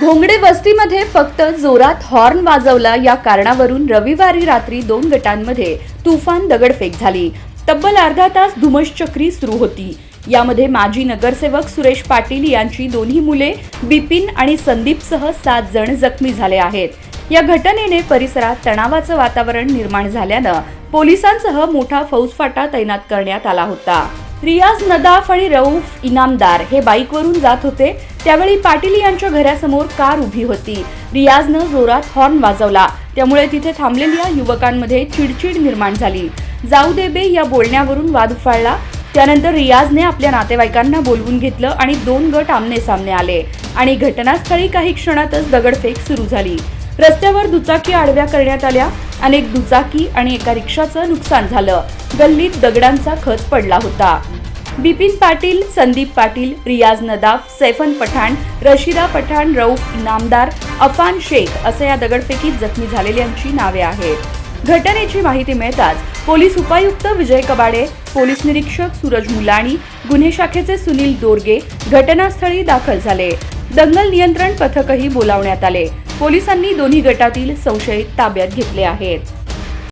घोंगडे वस्तीमध्ये फक्त जोरात हॉर्न वाजवला या कारणावरून रविवारी रात्री दोन गटांमध्ये तुफान दगडफेक झाली. तब्बल अर्धा तास धुमश्चक्री सुरू होती. यामध्ये माजी नगरसेवक सुरेश पाटील यांची दोन्ही मुले बिपिन आणि संदीपसह सात जण जखमी झाले आहेत. या घटनेने परिसरात तणावाचं वातावरण निर्माण झाल्यानं पोलिसांसह मोठा फौजफाटा तैनात करण्यात आला होता. रियाज नदाफ आणि रऊफ इनामदार हे बाईकवरून जात होते. त्यावेळी पाटील यांच्या घरासमोर कार उभी होती. रियाजनं जोरात हॉर्न वाजवला. त्यामुळे तिथे थांबलेल्या युवकांमध्ये चिडचिड निर्माण झाली. जाऊ दे बे या बोलण्यावरून वाद उफाळला. त्यानंतर रियाजने आपल्या नातेवाईकांना बोलवून घेतलं आणि दोन गट आमने सामने आले. आणि घटनास्थळी काही क्षणातच दगडफेक सुरू झाली. रस्त्यावर दुचाकी आडव्या करण्यात आल्या. अनेक दुचाकी आणि एका रिक्षाचं नुकसान झालं. गल्लीत दगडांचा खच पडला होता. बिपिन पाटील संदीप पाटील रियाज नदाफ सैफन पठाण रशिदा पठाण रऊफ इनामदार अफान शेख असे या दगडफेकीत जखमी झालेल्यांची नावे आहेत. घटनेची माहिती मिळताच पोलीस उपायुक्त विजय कबाडे पोलीस निरीक्षक सूरज मुलाणी गुन्हे शाखेचे सुनील दोरगे घटनास्थळी दाखल झाले. दंगल नियंत्रण पथकही बोलावण्यात आले. पोलिसांनी दोन्ही गटातील संशयित ताब्यात घेतले आहेत.